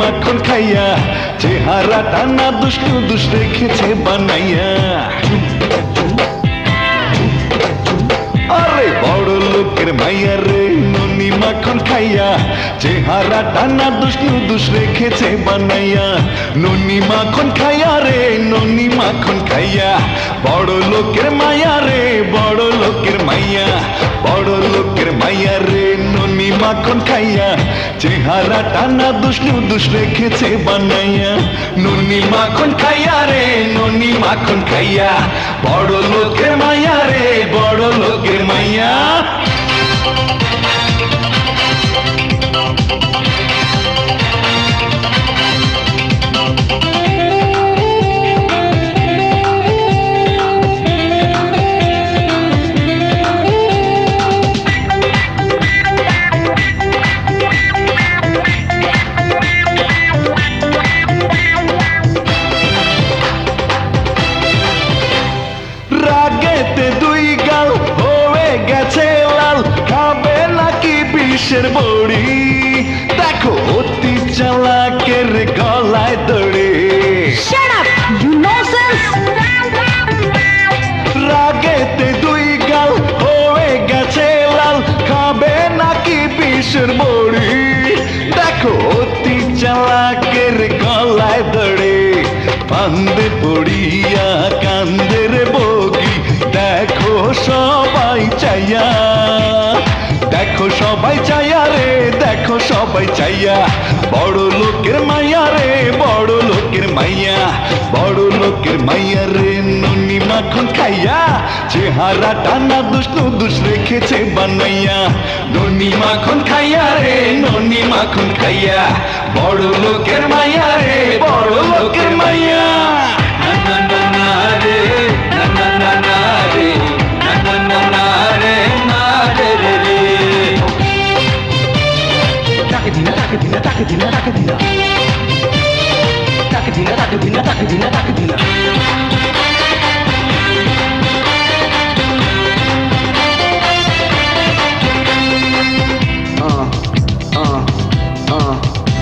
মাখন খাইয়া, চেহারা টানা দুষ রেখেছে বানাইয়া। আরে বড় লোকের মাইয়া রে, ননি মাখন খাইয়া, চেহারা টানা দুষ রেখেছে বানাইয়া। মাখন খাইয়া রে, ননি মাখন খাইয়া। বড় লোকের মাইয়া রে, বড় লোকের মাইয়া, বড় লোকের মাইয়া রে। মাখন খাইয়া, চেহারা টানা দুষ্ণু দুষ রেখেছে বানাইয়া। নুনি মাখন খাইয়া রে, নুনি মাখন খাইয়া, বড় পড়িয়া কান্দে রে বগি, দেখো সবাই চাইয়া। দেখো সবাই চাইয়া রে, দেখো সবাই চাইয়া। বড় লোকের মাইয়া রে, বড় লোকের মাইয়া। বড় লোকের মাইয়া রে, ননি মাখন খাইয়া। চেহারা টানা দুষ্ণু দুষ রেখেছে বানাইয়া। ননি মাখন খাইয়া রে, ননি মাখন খাইয়া। বড় লোকের মাইয়া রে, বড় লোকের মাইয়া। Takadina, takadina, takadina. Takadina, takadina, takadina, takadina. Uh, uh, uh,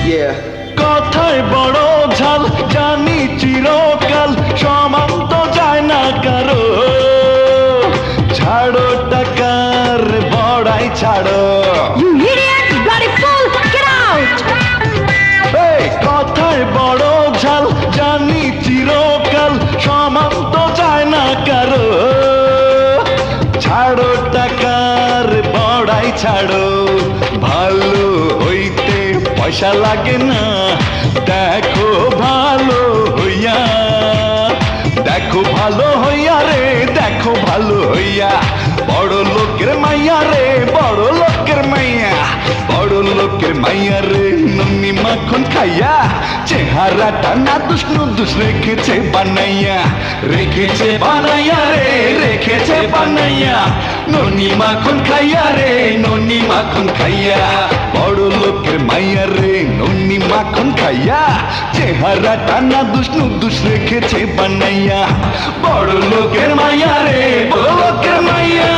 yeah. কথায় বড় ঝাল জানি চিরকাল সমান তো যায় না কারও ছাড়ো টাকার বড়াই ছাড়ো কথায় বড় ঝাল, জানি চিরকাল সমান তো যায় না কারও। ছাড়ো টাকার বড়াই, ছাড়ো, ভালো হইতে পয়সা লাগে না। দেখো ভালো হইয়া, দেখো ভালো হইয়া রে, দেখো ভালো হইয়া। বড় লোকের মাইয়া রে, বড় লোকের মাইয়া, বড় লোকের মাইয়া রে, নন্নি মাখন খাইয়া। চেহারা টানা দুষ্ণু দুষ রেখেছে বানাইয়া। রেখেছে বানাইয়া রে, রেখেছে বানাইয়া। ননি মাখন খাইয়া রে, ননি মাখন খাইয়া। বড় লোকের মাইয়া রে, ননি মাখন খাইয়া। চেহারা টানা দুষ্ণু দুষ রেখেছে বানাইয়া। বড় লোকের মাইয়া রে, বড় লোকের মাইয়া।